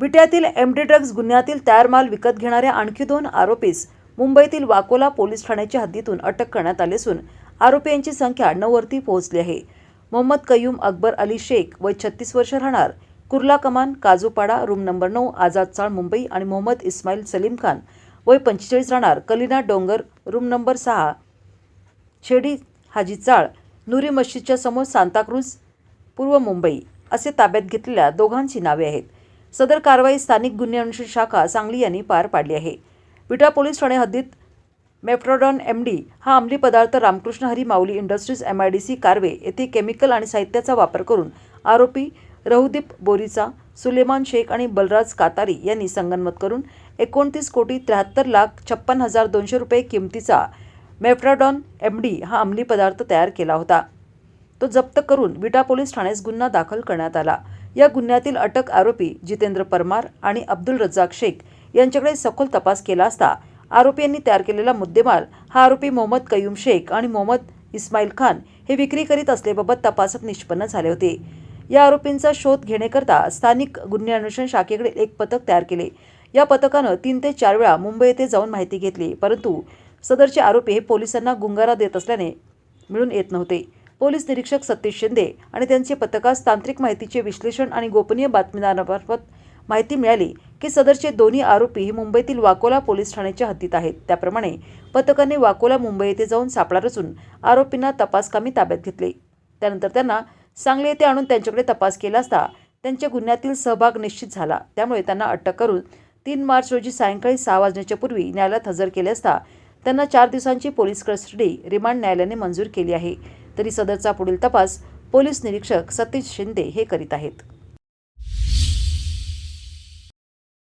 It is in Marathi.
विट्यातील एमडी ड्रग्ज गुन्ह्यातील तयार माल विकत घेणाऱ्या आणखी दोन आरोपीस मुंबईतील वाकोला पोलीस ठाण्याच्या हद्दीतून अटक करण्यात आली असून आरोपींची संख्या नऊवरती पोहोचली आहे. मोहम्मद कयूम अकबर अली शेख वय छत्तीस वर्ष राहणार कुर्ला कमान काजूपाडा रूम नंबर नऊ आझाद चाळ मुंबई आणि मोहम्मद इस्माईल सलीम खान वय पंचेचाळीस राहणार कलिना डोंगर रूम नंबर सहा छेडी हाजी चाळ नुरी मस्जिदच्या समोर सांताक्रूज पूर्व मुंबई असे ताब्यात घेतलेल्या दोघांची नावे आहेत. सदर कारवाई स्थानिक गुन्हे अन्वेषण शाखा सांगली यांनी पार पाडली आहे. विटा पोलीस ठाणे हद्दीत मेफ्रोडॉन एम डी हा अंमली पदार्थ Ramkrishna Hari Mauli industries M I D C Karave येथे केमिकल आणि साहित्याचा वापर करून आरोपी रहुदीप बोरीचा सुलेमान शेख आणि बलराज कातारी यांनी संगनमत करून एकोणतीस कोटी त्र्याहत्तर लाख छप्पन हजार दोनशे रुपये किमतीचा मेफ्राडॉन एम डी हा अंमली पदार्थ तयार केला होता. तो जप्त करून विटा पोलीस ठाण्यास गुन्हा दाखल करण्यात आला. या गुन्ह्यातील अटक आरोपी जितेंद्र परमार आणि अब्दुल रज्जाक शेख यांच्याकडे सखोल तपास केला असता आरोपी यांनी तयार केलेला मुद्देमाल हा आरोपी मोहम्मद कयूम शेख आणि मोहम्मद इस्माईल खान हे विक्री करीत असल्याबाबत तपासात निष्पन्न झाले होते. या आरोपींचा शोध घेण्याकरता स्थानिक गुन्हे अन्वेषण शाखेकडे एक पथक तयार केले. या पथकानं तीन ते चार वेळा मुंबई येथे जाऊन माहिती घेतली परंतु सदरचे आरोपी हे पोलिसांना गुंगारा देत असल्याने मिळून येत नव्हते. पोलीस निरीक्षक सतीश शिंदे आणि त्यांचे पथकास तांत्रिक माहितीचे विश्लेषण आणि गोपनीय बातमीदारामार्फत माहिती मिळाली की सदरचे दोन्ही आरोपी हे मुंबईतील वाकोला पोलीस ठाण्याच्या हद्दीत आहेत. त्याप्रमाणे पथकाने वाकोला मुंबई येथे जाऊन सापळा रचून आरोपींना तपासकामी ताब्यात घेतले. त्यानंतर त्यांना सांगली येथे आणून त्यांच्याकडे तपास केला असता त्यांच्या गुन्ह्यातील सहभाग निश्चित झाला. त्यामुळे त्यांना अटक करून तीन मार्च रोजी सायंकाळी सहा वाजण्याच्या पूर्वी न्यायालयात हजर केले असता त्यांना चार दिवसांची पोलीस कस्टडी रिमांड न्यायालयाने मंजूर केली आहे. तरी सदरचा पुढील तपास पोलीस निरीक्षक सतीश शिंदे हे करीत आहेत.